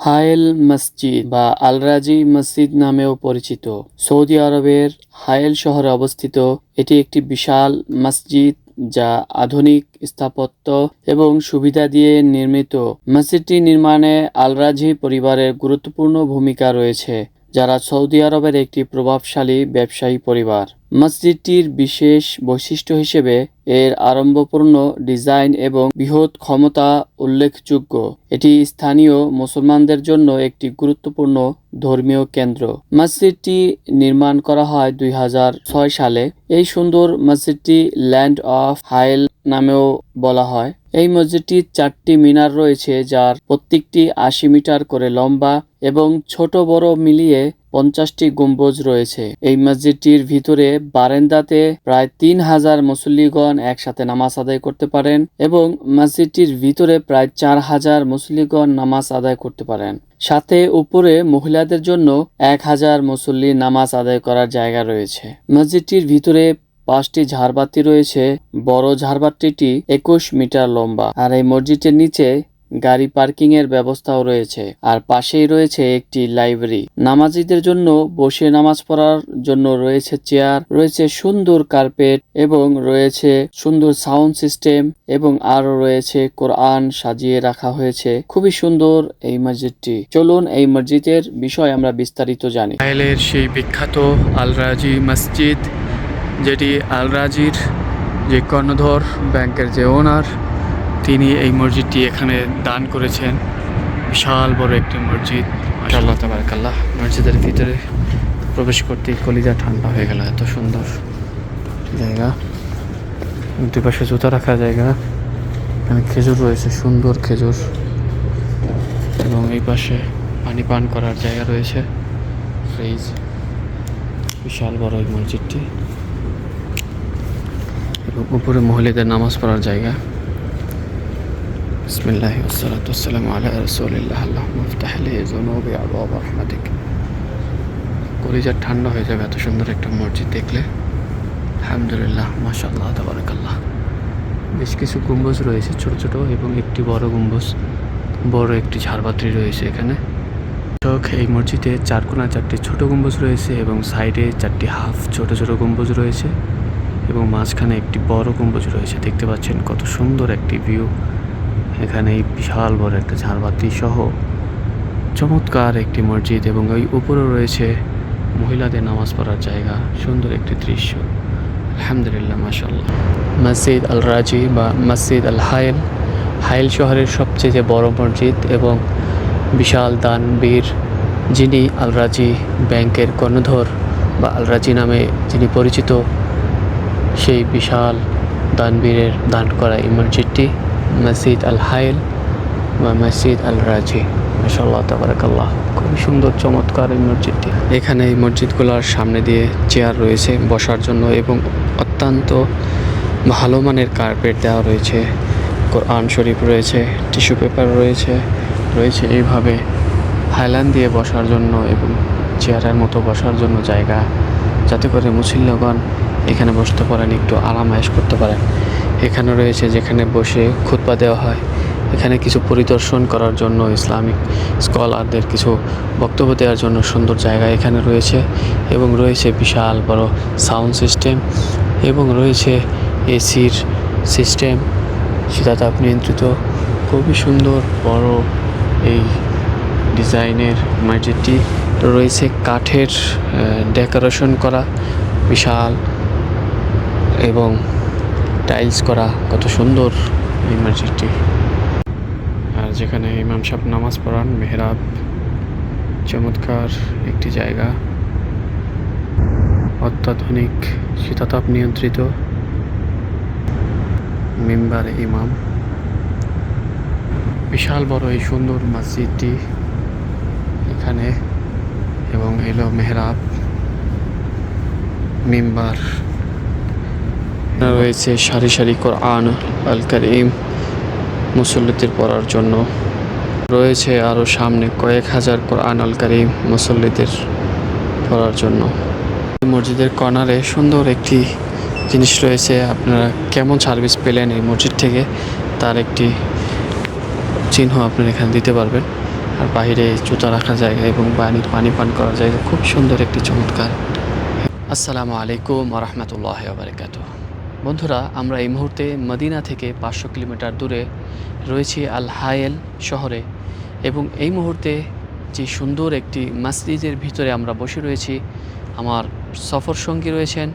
হায়েল মসজিদ বা আলরাজি মসজিদ নামেও পরিচিত। সৌদি আরবের হায়েল শহরে অবস্থিত এটি একটি বিশাল মসজিদ যা আধুনিক স্থাপত্য এবং সুবিধা দিয়ে নির্মিত। মসজিদটি নির্মাণে আলরাজি পরিবারের গুরুত্বপূর্ণ ভূমিকা রয়েছে, যারা সৌদি আরবের একটি প্রভাবশালী ব্যবসায়ী পরিবার। মসজিদটির বিশেষ বৈশিষ্ট্য হিসেবে এর আড়ম্বরপূর্ণ ডিজাইন এবং বৃহৎ ক্ষমতা উল্লেখযোগ্য। এটি স্থানীয় মুসলমানদের জন্য একটি গুরুত্বপূর্ণ ধর্মীয় কেন্দ্র। মসজিদটি নির্মাণ করা হয় দুই হাজার ছয় সালে। এই সুন্দর মসজিদটি ল্যান্ড অফ হাইল নামেও বলা হয়। এই মসজিদটির চারটি মিনার রয়েছে, যার প্রত্যেকটি আশি মিটার করে লম্বা এবং ছোট বড় মিলিয়ে পঞ্চাশটি গম্বুজ রয়েছে। এই মসজিদটির ভিতরে বারেন্দাতে প্রায় তিন হাজার মুসল্লিগণ একসাথে নামাজ আদায় করতে পারেন এবং মসজিদটির ভিতরে প্রায় চার হাজার মুসল্লিগণ নামাজ আদায় করতে পারেন। সাথে উপরে মহিলাদের জন্য এক হাজার মুসল্লি নামাজ আদায় করার জায়গা রয়েছে। মসজিদটির ভিতরে পাঁচটি ঝাড়বাতি রয়েছে। বড় ঝাড়বাতিটি একুশ মিটার লম্বা। আর এই মসজিদের নিচে গাড়ি পার্কিং এর ব্যবস্থাও রয়েছে। আর পাশেই রয়েছে একটি লাইব্রেরি। নামাজিদের জন্য বসে নামাজ পড়ার জন্য রয়েছে চেয়ার, রয়েছে সুন্দর কার্পেট এবং রয়েছে সুন্দর সাউন্ড সিস্টেম এবং আরও রয়েছে কোরআন সাজিয়ে রাখা হয়েছে। খুবই সুন্দর এই মসজিদটি। চলুন এই মসজিদের বিষয় আমরা বিস্তারিত জানি। সেই বিখ্যাত আলরাজি মসজিদ, যেটি আলরাজির যে কর্ণধর ব্যাংকের যে ওনার তিনি এই মসজিদটি এখানে দান করেছেন। বিশাল বড় একটি মসজিদ। আল্লাহ তাবারকাল্লাহ। মসজিদের ভিতরে প্রবেশ করতে কলিজা ঠান্ডা হয়ে গেল, এত সুন্দর জায়গা। দুই পাশে জুতা রাখার জায়গা। এখানে খেজুর রয়েছে, সুন্দর খেজুর। এবং এই পাশে পানি পান করার জায়গা রয়েছে। ফ্রিজ। বিশাল বড় এই মসজিদটি। এবং উপরে মহিলাদের নামাজ পড়ার জায়গা। বিসমিল্লাহ والصلاة والسلام على رسول الله اللهم افتح لي ذنوبي أبواب رحمتك কলিজার ঠান্ডা হয়ে যাবে এত সুন্দর একটা মসজিদ দেখলে আলহামদুলিল্লাহ মাশাআল্লাহ তাবারাকাল্লাহ বেশ কিছু গম্বুজ রয়েছে ছোট ছোট এবং একটি বড় গম্বুজ বড় একটি ঝাড়বাতি রয়েছে এখানে চোখ এই মসজিদে চার কোনা চারটি ছোট গম্বুজ রয়েছে এবং সাইডে চারটি হাফ ছোট ছোট গম্বুজ রয়েছে এবং মাঝখানে একটি বড় গম্বুজ রয়েছে দেখতে পাচ্ছেন কত সুন্দর একটি ভিউ এখানে এই বিশাল বড় একটা ঝাড়বাতি সহ চমৎকার একটি মসজিদ এবং ওই উপরে রয়েছে মহিলাদের নামাজ পড়ার জায়গা। সুন্দর একটি দৃশ্য। আলহামদুলিল্লাহ মাশাল্লাহ মসজিদ আল রাজি বা মসজিদ আল হাইল। হাইল শহরের সবচেয়ে যে বড় মসজিদ এবং বিশাল দানবীর যিনি আল রাজি ব্যাংকের কর্ণধর বা আল রাজি নামে যিনি পরিচিত, সেই বিশাল দানবীরের দান করা এই মসজিদটি। মসজিদ আল হাইল বা মসজিদ আল রাজি মাসাল্লাহ তাবারাকাল্লাহ। খুবই সুন্দর, চমৎকার এই মসজিদটি। এখানে এই মসজিদগুলোর সামনে দিয়ে চেয়ার রয়েছে বসার জন্য এবং অত্যন্ত ভালো মানের কার্পেট দেওয়া রয়েছে। কোরআন শরীফ রয়েছে, টিস্যু পেপার রয়েছে রয়েছে এইভাবে হাইল্যান্ড দিয়ে বসার জন্য এবং চেয়ারের মতো বসার জন্য জায়গা। যাতে করে মুসল্লিগণ এখানে বসতে পারেন, একটু আরাম আয়েশ করতে পারেন। এখানে রয়েছে যেখানে বসে খুতবা দেওয়া হয়। এখানে কিছু পরিদর্শন করার জন্য ইসলামিক স্কলারদের কিছু বক্তব্য দেওয়ার জন্য সুন্দর জায়গা এখানে রয়েছে এবং রয়েছে বিশাল বড় সাউন্ড সিস্টেম এবং রয়েছে এসির সিস্টেম। শীতাতাপ নিয়ন্ত্রিত। খুবই সুন্দর বড় এই ডিজাইনের মসজিদটি। রয়েছে কাঠের ডেকোরেশন করা বিশাল এবং টাইলস করা, কত সুন্দর এই মসজিদটি। আর যেখানে ইমাম সাহেব নামাজ পড়ান, মেহরাব, চমৎকার একটি জায়গা। অত্যাধুনিক শীতাতাপ নিয়ন্ত্রিত। মেম্বার ইমাম। বিশাল বড় এই সুন্দর মসজিদটি এখানে, এবং এলো মেহরাব। মেম্বার রয়েছে সারি সারি কোরআন আল করিম মুসল্লিদের পড়ার জন্য। রয়েছে আরও সামনে কয়েক হাজার কোরআন আল করিম মুসল্লিদের পড়ার জন্য। মসজিদের কর্নারে সুন্দর একটি জিনিস রয়েছে। আপনারা কেমন সার্ভিস পেলেন এই মসজিদ থেকে, তার একটি চিহ্ন আপনারা এখানে দিতে পারবেন। আর বাইরে জুতা রাখার জায়গা এবং পানি পানি পান করার জায়গা, খুব সুন্দর একটি চমৎকার। আসসালামু আলাইকুম রহমতুল্লাহ বারকাত বন্ধুরা, আমরা এই মুহূর্তে মদিনা থেকে পাঁচশো কিলোমিটার দূরে রয়েছি আল হায়েল শহরে এবং এই মুহূর্তে যে সুন্দর একটি মসজিদের ভিতরে আমরা বসে রয়েছি, আমার সফর সঙ্গী রয়েছেন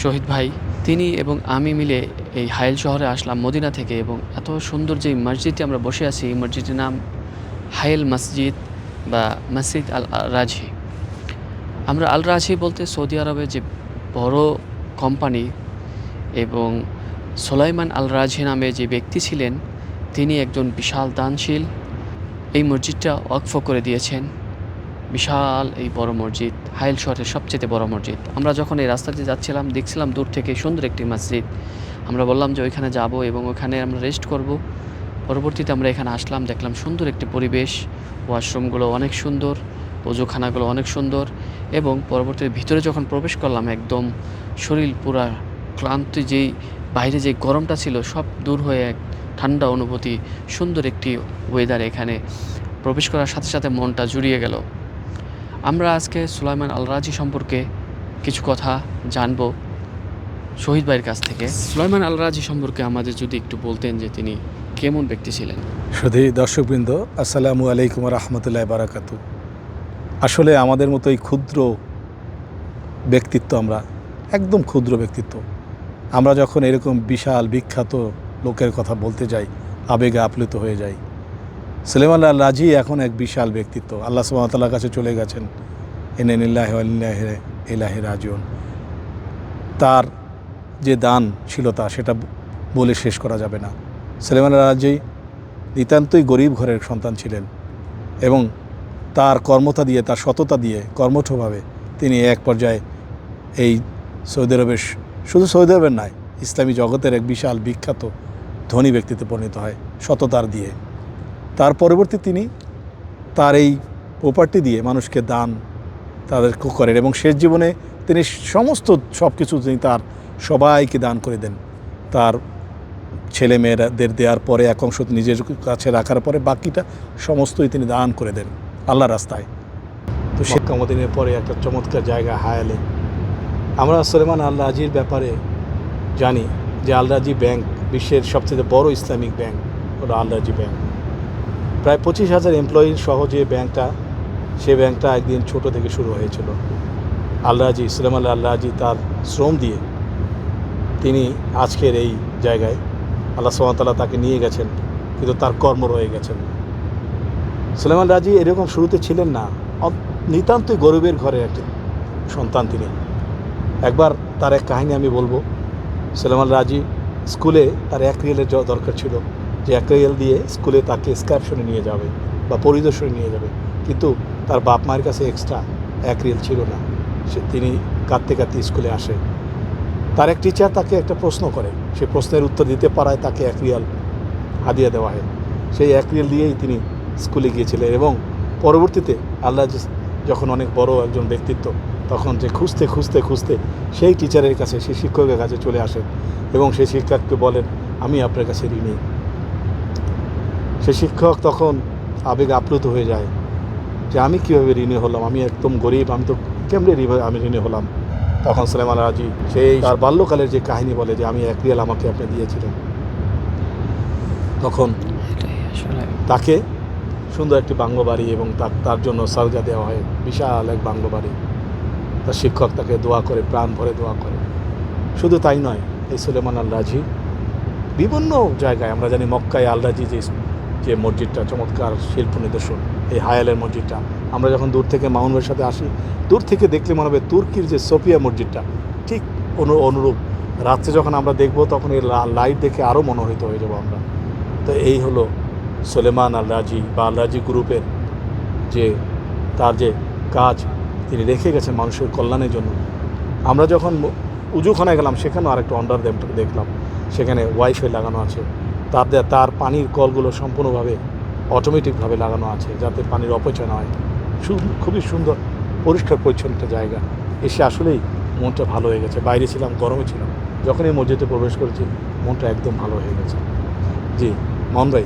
শহীদ ভাই। তিনি এবং আমি মিলে এই হায়েল শহরে আসলাম মদিনা থেকে এবং এত সুন্দর যে মসজিদটি আমরা বসে আছি, এই মসজিদের নাম হায়েল মসজিদ বা মসজিদ আল রাজি। আমরা আল রাজি বলতে সৌদি আরবের যে বড় কোম্পানি এবং সোলাইমান আল রাজি নামে যে ব্যক্তি ছিলেন, তিনি একজন বিশাল দানশীল। এই মসজিদটা ওয়াকফ করে দিয়েছেন। বিশাল এই বড় মসজিদ, হাইল শহরের সবচেয়ে বড় মসজিদ। আমরা যখন এই রাস্তা দিয়ে যাচ্ছিলাম, দেখছিলাম দূর থেকে সুন্দর একটি মসজিদ। আমরা বললাম যে ওইখানে যাব এবং ওখানে আমরা রেস্ট করব। পরবর্তীতে আমরা এখানে আসলাম, দেখলাম সুন্দর একটি পরিবেশ। ওয়াশরুমগুলো অনেক সুন্দর অজুখানাগুলো অনেক সুন্দর এবং পরবর্তীতে ভিতরে যখন প্রবেশ করলাম, একদম শরীর পুরা ক্লান্তি যেই বাইরে যে গরমটা ছিল, সব দূর হয়ে এক ঠান্ডা অনুভূতি, সুন্দর একটি ওয়েদার এখানে প্রবেশ করার সাথে সাথে মনটা জুড়িয়ে গেল। আমরা আজকে সুলাইমান আল রাজি সম্পর্কে কিছু কথা জানব শহীদ ভাইয়ের কাছ থেকে। সুলাইমান আল রাজি সম্পর্কে আমাদের যদি একটু বলতেন যে তিনি কেমন ব্যক্তি ছিলেন। শুধু দর্শকবৃন্দ, আসসালামু আলাইকুম রহমতুল্লাহ বারাকাত আসলে আমাদের মতো এই ক্ষুদ্র ব্যক্তিত্ব আমরা, একদম ক্ষুদ্র ব্যক্তিত্ব। আমরা যখন এরকম বিশাল, বিখ্যাত লোকের কথা বলতে যাই, আবেগে আপ্লুত হয়ে যাই। সুলেমান আল রাজি এখন এক বিশাল ব্যক্তিত্ব। আল্লাহ সুবাহতাল্লার কাছে চলে গেছেন। এনে নিল্লাহ ইলাহি রাজিউন। তার যে দান ছিল তা সেটা বলে শেষ করা যাবে না। সুলেমান আল রাজি নিতান্তই গরিব ঘরের সন্তান ছিলেন এবং তার কর্মতা দিয়ে, তার সততা দিয়ে, কর্মঠভাবে তিনি এক পর্যায়ে এই সৌদি আরবের শুধু সৌদি আরবের নয়, ইসলামী জগতের এক বিশাল বিখ্যাত ধনী ব্যক্তিতে পরিণত হয় সততার দিয়ে। তার পরবর্তী তিনি তার এই প্রপার্টি দিয়ে মানুষকে দান তাদের করেন এবং শেষ জীবনে তিনি সমস্ত সব কিছু তিনি তার সবাইকে দান করে দেন। তার ছেলে মেয়েদের দেওয়ার পরে এক অংশ নিজের কাছে রাখার পরে বাকিটা সমস্তই তিনি দান করে দেন আল্লাহ রাস্তায়। তো শেখ কামদিনের পরে একটা চমৎকার জায়গা হায়ালে আমরা সলেমান আল রাজির ব্যাপারে জানি যে আল রাজি ব্যাংক বিশ্বের সবচেয়ে বড় ইসলামিক ব্যাংক হলো আল রাজি ব্যাংক। প্রায় পঁচিশ হাজার এমপ্লয়ির সহ যে ব্যাংকটা, সে ব্যাংকটা একদিন ছোট থেকে শুরু হয়েছিল। আল রাজি সুলেমান আল রাজি তার শ্রম দিয়ে তিনি আজকের এই জায়গায় আল্লাহ সুমতাল্লাহ তাকে নিয়ে গেছেন, কিন্তু তার কর্ম রয়ে গেছেন সুলেমান রাজি এরকম শুরুতে ছিলেন না। নিতান্তই গরিবের ঘরে একটি সন্তান তিনি। একবার তার এক কাহিনী আমি বলব। সুলেমান রাজি স্কুলে তার এক রিয়েলের দরকার ছিল যে এক রিয়েল দিয়ে স্কুলে তাকে স্কার্পশনে নিয়ে যাবে বা পরিদর্শনে নিয়ে যাবে। কিন্তু তার বাপ মায়ের কাছে এক্সট্রা এক রিয়েল ছিল না। সে তিনি কাঁদতে কাঁদতে স্কুলে আসে। তার এক টিচার তাকে একটা প্রশ্ন করে। সে প্রশ্নের উত্তর দিতে পারায় তাকে এক রিয়াল হাদিয়া দেওয়া হয়। সেই এক রিয়াল দিয়েই তিনি স্কুলে গিয়েছিলেন এবং পরবর্তীতে আল্লাহ যখন অনেক বড় একজন ব্যক্তিত্ব তখন যে খুঁজতে খুঁজতে খুঁজতে সেই টিচারের কাছে সেই শিক্ষকের কাছে চলে আসেন এবং সেই শিক্ষককে বলেন আমি আপনার কাছে ঋণী। সে শিক্ষক তখন আবেগ আপ্লুত হয়ে যায় যে আমি কীভাবে ঋণী হলাম? আমি একদম গরিব আমি তো কেমনে ঋণ- আমি ঋণী হলাম? তখন সুলেমান রাজি সেই তার বাল্যকালের যে কাহিনী বলে যে আমি এক রিয়াল আমাকে আপনি দিয়েছিলেন। তখন তাকে সুন্দর একটি বাঙ্গ বাড়ি এবং তার তার জন্য সালজা দেওয়া হয় বিশাল এক বাঙ্গ বাড়ি তার শিক্ষক তাকে দোয়া করে, প্রাণ ভরে দোয়া করে। শুধু তাই নয়, এই সুলেমান আল রাজি বিভিন্ন জায়গায়, আমরা জানি মক্কায় আল রাজি যে যে মসজিদটা, চমৎকার শিল্প নিদর্শন, এই হায়ালের মসজিদটা। আমরা যখন দূর থেকে মাউনের সাথে আসি, দূর থেকে দেখলে মনে হবে তুর্কির যে সোফিয়া মসজিদটা, ঠিক অনু, অনুরূপ। রাত্রে যখন আমরা দেখব, তখন এই লাইট দেখে আরও মনোহিত হয়ে যাব আমরা। তো এই হলো সোলেমান আল রাজি বা আল রাজি গ্রুপের যে, তার যে কাজ তিনি রেখে গেছেন মানুষের কল্যাণের জন্য। আমরা যখন উজুখানায় গেলাম সেখানেও আরেকটা আন্ডার ড্যামটাকে দেখলাম। সেখানে ওয়াইফাই লাগানো আছে। তার তার পানির কলগুলো সম্পূর্ণভাবে অটোমেটিকভাবে লাগানো আছে যাতে পানির অপচয় না হয়। খুবই সুন্দর পরিষ্কার পরিচ্ছন্ন একটা জায়গা। এসে আসলেই মনটা ভালো হয়ে গেছে। বাইরে ছিলাম গরমে ছিলাম। যখন এই মসজিদে প্রবেশ করেছি মনটা একদম ভালো হয়ে গেছে। জি মোহন ভাই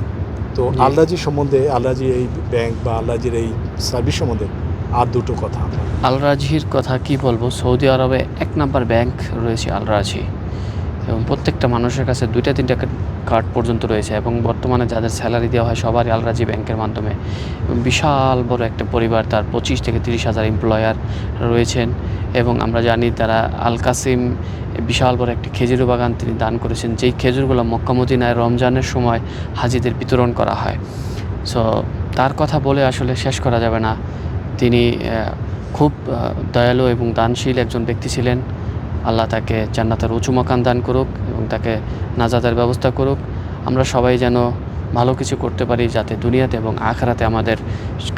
তো জি। আলরাজি সম্বন্ধে আলরাজি এই ব্যাংক বা আলরাজির এই সার্ভিস সম্বন্ধে আর দুটো কথা। আল রাজির কথা কি বলব? সৌদি আরবে এক নাম্বার ব্যাংক রয়েছে আল রাজি এবং প্রত্যেকটা মানুষের কাছে দুইটা, তিনটা কার্ড পর্যন্ত রয়েছে এবং বর্তমানে যাদের স্যালারি দেওয়া হয় সবারই আলরাজি ব্যাংকের মাধ্যমে। বিশাল বড় একটা পরিবার, তার পঁচিশ থেকে তিরিশ হাজার এমপ্লয়ার রয়েছেন। এবং আমরা জানি তারা আল কাসিম বিশাল বড় একটি খেজুর বাগান তিনি দান করেছেন, যেই খেজুরগুলো মক্কামদিনায় রমজানের সময় হাজিদের বিতরণ করা হয়। সো তার কথা বলে আসলে শেষ করা যাবে না। তিনি খুব দয়ালু এবং দানশীল একজন ব্যক্তি ছিলেন। আল্লাহ তাকে জান্নাতের উঁচু মকান দান করুক এবং তাকে নাজাদের ব্যবস্থা করুক। আমরা সবাই যেন ভালো কিছু করতে পারি যাতে দুনিয়াতে এবং আখরাতে আমাদের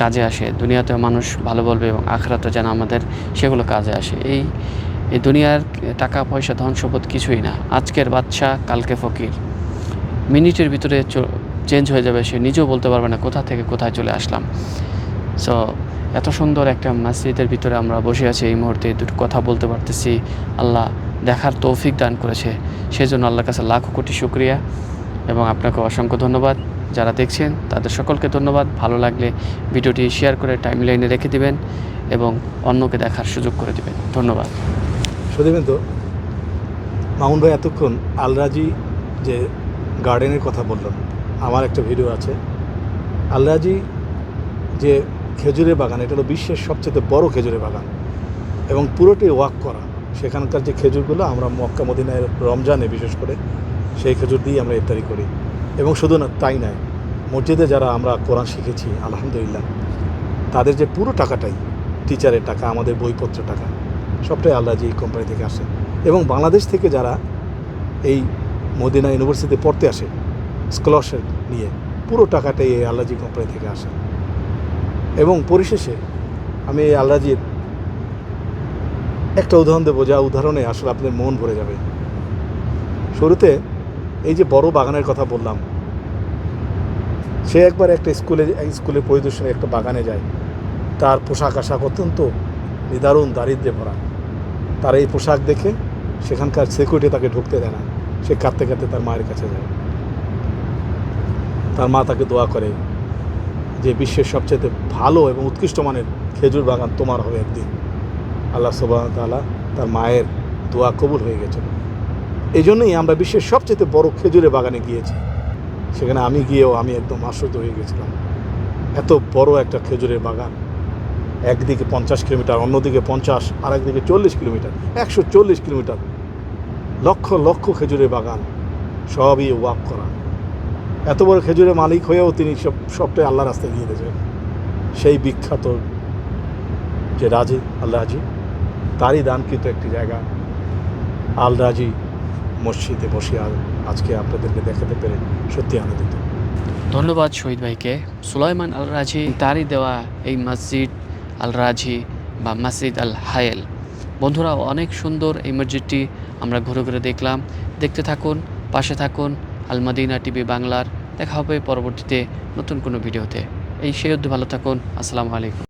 কাজে আসে। দুনিয়াতে মানুষ ভালো বলবে এবং আখরাতে যেন আমাদের সেগুলো কাজে আসে। এই এই দুনিয়ার টাকা, পয়সা, ধন সম্পদ কিছুই না। আজকের বাচ্চা কালকে ফকির। মিনিটের ভিতরে চেঞ্জ হয়ে যাবে, সে নিজেও বলতে পারবে না কোথা থেকে কোথায় চলে আসলাম। সো এত সুন্দর একটা মসজিদের ভিতরে আমরা বসে আছি, এই মুহূর্তে দুটো কথা বলতে পারতেছি। আল্লাহ দেখার তৌফিক দান করেছে। সেই জন্য আল্লাহর কাছে লাখো কোটি শুক্রিয়া এবং আপনাকে অসংখ্য ধন্যবাদ। যারা দেখছেন, তাদের সকলকে ধন্যবাদ। ভালো লাগলে ভিডিওটি শেয়ার করে টাইম লাইনে রেখে দিবেন এবং অন্যকে দেখার সুযোগ করে দিবেন। ধন্যবাদ। তো? মামুন ভাই, এতক্ষণ আলরাজি যে গার্ডেনের কথা বললাম আমার একটা ভিডিও আছে। আলরাজি যে খেজুরের বাগান, এটা হলো বিশ্বের সবচেয়ে বড় খেজুরের বাগান। এবং পুরোটাই ওয়াক করা। সেখানকার যে খেজুরগুলো, আমরা মক্কা মদিনায় রমজানে বিশেষ করে, সেই খেজুর দিয়ে আমরা ইফতারি করি। এবং শুধু না, তাই নয়, মসজিদে যারা আমরা কোরআন শিখেছি, আলহামদুলিল্লাহ, তাদের যে পুরো টাকাটাই, টিচারের টাকা, আমাদের বইপত্র টাকা, সবটাই আল্লাহজি এই কোম্পানি থেকে আসে। এবং বাংলাদেশ থেকে যারা এই মদিনা ইউনিভার্সিটিতে পড়তে আসে স্কলারশিপ নিয়ে, পুরো টাকাটাই এই আল্লাহজি কোম্পানি থেকে আসে। এবং পরিশেষে আমি এই আল্লাহজির একটা উদাহরণ দেবো, যা উদাহরণে আসলে আপনার মন ভরে যাবে। শুরুতে এই যে বড় বাগানের কথা বললাম, সে একবার একটা স্কুলে স্কুলে পরিদর্শনে একটা বাগানে যায়। তার পোশাক আশাক অত্যন্ত নিদারুণ, দারিদ্র্যে ভরা। তার এই পোশাক দেখে সেখানকার সিকিউরিটি তাকে ঢুকতে দেয় না। সে কাঁদতে কাঁদতে তার মায়ের কাছে যায়। তার মা তাকে দোয়া করে যে বিশ্বের সবচেয়ে ভালো এবং উৎকৃষ্ট মানের খেজুর বাগান তোমার হবে একদিন। আল্লাহ সুবাহ তাআলা তার মায়ের দোয়া কবুল হয়ে গেছিল এই জন্যই আমরা বিশ্বের সবচেয়ে বড় খেজুরের বাগানে গিয়েছি। সেখানে আমি গিয়েও আমি একদম আশ্চর্য হয়ে গেছিলাম। এত বড় একটা খেজুরের বাগান। একদিকে পঞ্চাশ কিলোমিটার, অন্যদিকে পঞ্চাশ আর একদিকে চল্লিশ কিলোমিটার, একশো চল্লিশ কিলোমিটার। লক্ষ লক্ষ খেজুরের বাগান, সবই ওয়াক করা। এত বড় খেজুরের মালিক হয়েও তিনি সব সবটাই আল্লাহ রাস্তায় দিয়ে দিয়েছেন সেই বিখ্যাত যে রাজি আল রাজি, তারই দানকৃত একটি জায়গা, আল রাজি মসজিদে বসে আজ- আজকে আপনাদেরকে দেখাতে পেরে সত্যি আনন্দিত। ধন্যবাদ শহীদ ভাইকে। সুলাইমান আল রাজি তারই দেওয়া এই মসজিদ আল রাজি বা মসজিদ আল হায়েল। বন্ধুরা, অনেক সুন্দর এই মসজিদটি আমরা ঘুরে ঘুরে দেখলাম। দেখতে থাকুন, পাশে থাকুন আল মাদিনা টিভি বাংলার দেখা হবে পরবর্তীতে নতুন কোনো ভিডিওতে। এই সেই ভালো থাকুন। আসসালামু আলাইকুম।